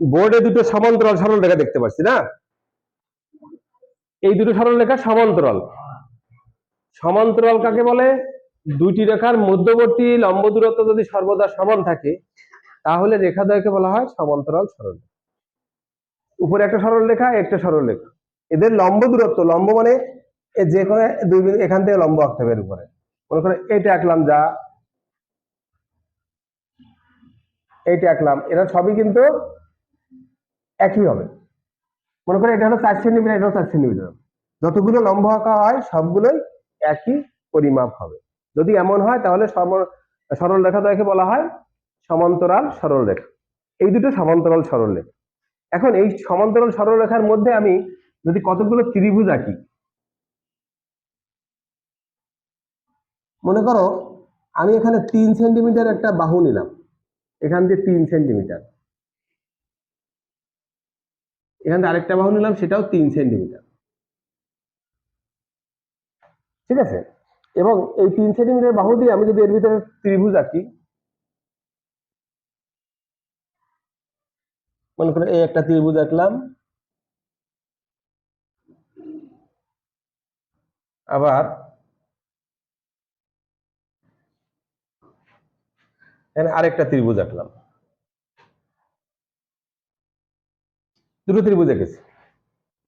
বোর্ডে দুটো সমান্তরাল সরল রেখা দেখতে পাচ্ছি, না? এই দুটো সরল রেখা সমান্তরাল সমান্তরাল কাকে বলে? দুইটি রেখার মধ্যবর্তী লম্ব দূরত্ব যদি সর্বদা সমান থাকে, তাহলে রেখা রেখাদ্বয়কে বলা হয় সমান্তরাল সরল উপরে একটা সরল রেখা, একটা সরল রেখা। এদের লম্ব দূরত্ব, লম্ব মানে যে কোনো দুই এখান থেকে লম্ব আঁকতে হবে এর উপরে। মনে করে, এইটা আঁকলাম যা। এইটা আঁকলাম। এরা সবই কিন্তু একই হবে। মনে করে এটা হলো চার সেন্টিমিটার, এটা চার সেন্টিমিটার। যতগুলো লম্ব আঁকা হয়, সবগুলোই একই পরিমাপ হবে। যদি এমন হয়, তাহলে সরল রেখা দ্বয়কে বলা হয় সমান্তরাল সরল রেখা। এই দুটো সমান্তরাল সরল রেখা। এখন এই সমান্তরাল সরল রেখার মধ্যে আমি যদি কতগুলো ত্রিভুজ আঁকি, মনে করো আমি এখানে তিন সেন্টিমিটার একটা বাহু নিলাম। এখান দিয়ে তিন সেন্টিমিটার। এখান থেকে আরেকটা বাহু নিলাম, সেটাও তিন সেন্টিমিটার। ঠিক আছে? এবং এই তিন সেন্টিমিটার বাহু দিয়ে আমি যদি এর ভিতরে ত্রিভুজ আঁকি, মনে করো এই একটা ত্রিভুজ আঁকলাম, আবার এখানে আরেকটা ত্রিভুজ আঁকলাম। দুটো ত্রিভুজ এঁকেছি।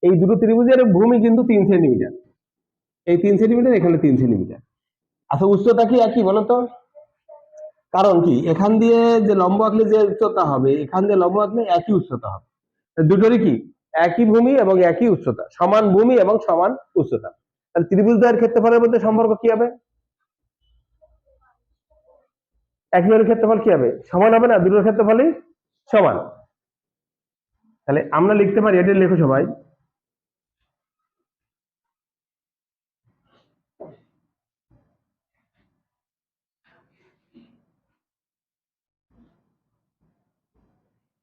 এই দুটো ত্রিভুজের ভূমি কিন্তু তিন সেন্টিমিটার। এই তিন সেন্টিমিটার, এখানে তিন সেন্টিমিটার। আচ্ছা উচ্চতা কি একই বলো তো কারণ কি, এখান দিয়ে যে লম্ব আঁকলে যে উচ্চতা হবে, এখান দিয়ে লম্ব আঁকলে একই উচ্চতা হবে। দুটোরই কি? একই ভূমি এবং একই উচ্চতা। সমান ভূমি এবং সমান উচ্চতা। তাহলে ত্রিভুজ দ্বয়ের ক্ষেত্রফলের মধ্যে সম্পর্ক কি হবে? একই ক্ষেত্রফল কি হবে? সমান হবে না? দুটোর ক্ষেত্রফলই সমান। তাহলে আমরা লিখতে পারি এটা লেখো সবাই।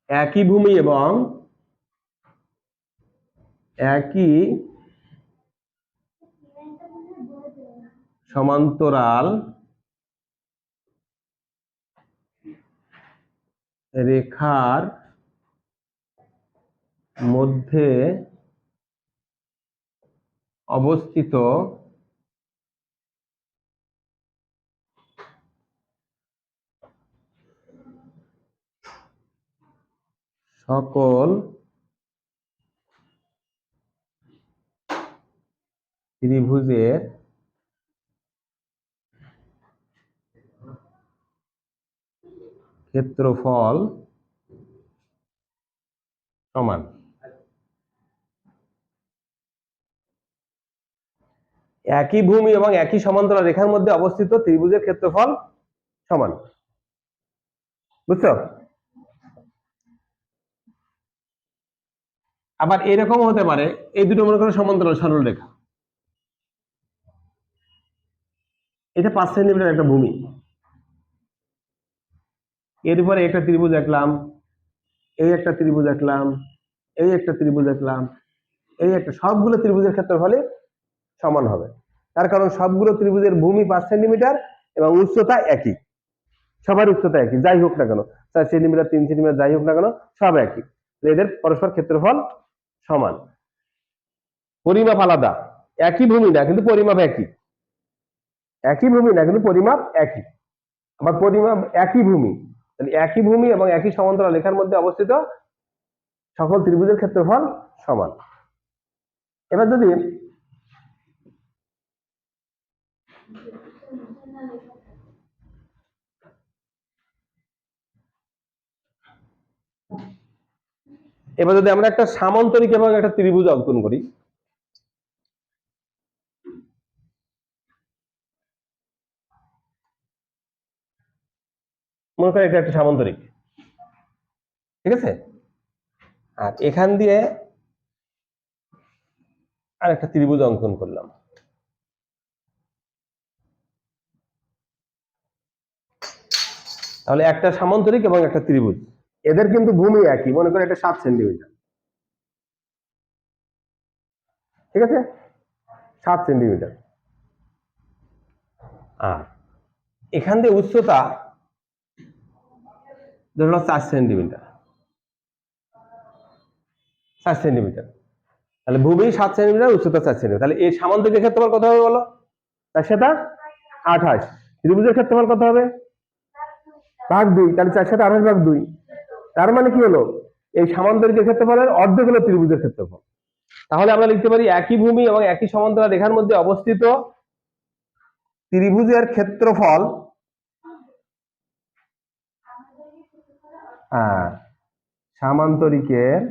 একই ভূমি এবং একই সমান্তরাল রেখার মধ্যে অবস্থিত সকল ত্রিভুজের ক্ষেত্রফল সমান। একই ভূমি এবং একই সমান্তরাল রেখার মধ্যে অবস্থিত ত্রিভুজের ক্ষেত্রফল সমান। বুঝছ? আবার এরকম হতে পারে, এই দুটো মনে করো সমান্তরাল, সরল রেখা। এটা পাঁচ সেন্টিমিটার একটা ভূমি। এর উপরে একটা ত্রিভুজ আঁকলাম, এই একটা ত্রিভুজ আঁকলাম, এই একটা ত্রিভুজ আঁকলাম, এই একটা, সবগুলো ত্রিভুজের ক্ষেত্রফলে সমান হবে। তার কারণ সবগুলো ত্রিভুজের ভূমি পাঁচ সেন্টিমিটার এবং উচ্চতা একই। সবার উচ্চতা একই, যাই হোক না কেন। চার সেন্টিমিটার, তিন সেন্টিমিটার, যাই হোক না কেন, সব একই। এদের পরস্পর ক্ষেত্রফল সমান। পরিমাপ আলাদা। একই ভূমি না, কিন্তু পরিমাপ একই। একই ভূমি না, কিন্তু পরিমাপ একই। আবার পরিমাপ একই ভূমি। একই ভূমি এবং একই সমান্তরাল লেখার মধ্যে অবস্থিত সকল ত্রিভুজের ক্ষেত্রফল সমান। এবার যদি এবার যদি আমরা একটা সামান্তরিক এবং একটা ত্রিভুজ অঙ্কন করি, মনে করি এটা একটা সামান্তরিক। ঠিক আছে? আর এখান দিয়ে আর একটা ত্রিভুজ অঙ্কন করলাম। তাহলে একটা সামান্তরিক এবং একটা ত্রিভুজ। এদের কিন্তু ভূমি একই, মনে করে এটা সাত সেন্টিমিটার। ঠিক আছে? সাত সেন্টিমিটার। আর এখান দিয়ে উচ্চতা ধরো চার সেন্টিমিটার। সাত সেন্টিমিটার। তাহলে ভূমি সাত সেন্টিমিটার, উচ্চতা চার সেন্টিমিটার। তাহলে এই সামান্তরিকের ক্ষেত্রফল কত হবে বলো? সাথে আঠাশ। ত্রিভুজের ক্ষেত্রফল কত হবে? ভাগ দুই, তাহলে চার সাথে আঠাশ ভাগ দুই। তার মানে কি হলো? এই সামান্তরিকের ক্ষেত্রফলের অর্ধেক হলো ত্রিভুজের ক্ষেত্রফল। তাহলে আমরা লিখতে পারি একই ভূমি এবং একই সমান্তরাল রেখার মধ্যে অবস্থিত ত্রিভুজের ক্ষেত্রফল হ্যাঁ সামান্তরিকের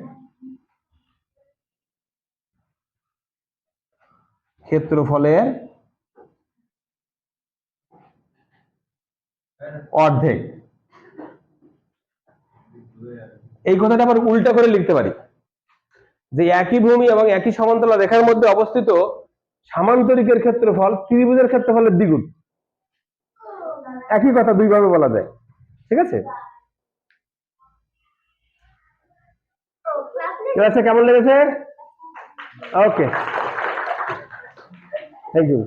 ক্ষেত্রফলের অর্ধেক। এই কথাটা আবার উল্টা করে লিখতে পারি। যে একই ভূমি এবং একই সমান্তরাল রেখার মধ্যে অবস্থিত সামান্তরিকের ক্ষেত্রফল ত্রিভুজের ক্ষেত্রফলের দ্বিগুণ। একই কথা দুইভাবে বলা যায়। ঠিক আছে? কেমন লেগেছে? ওকে। Thank you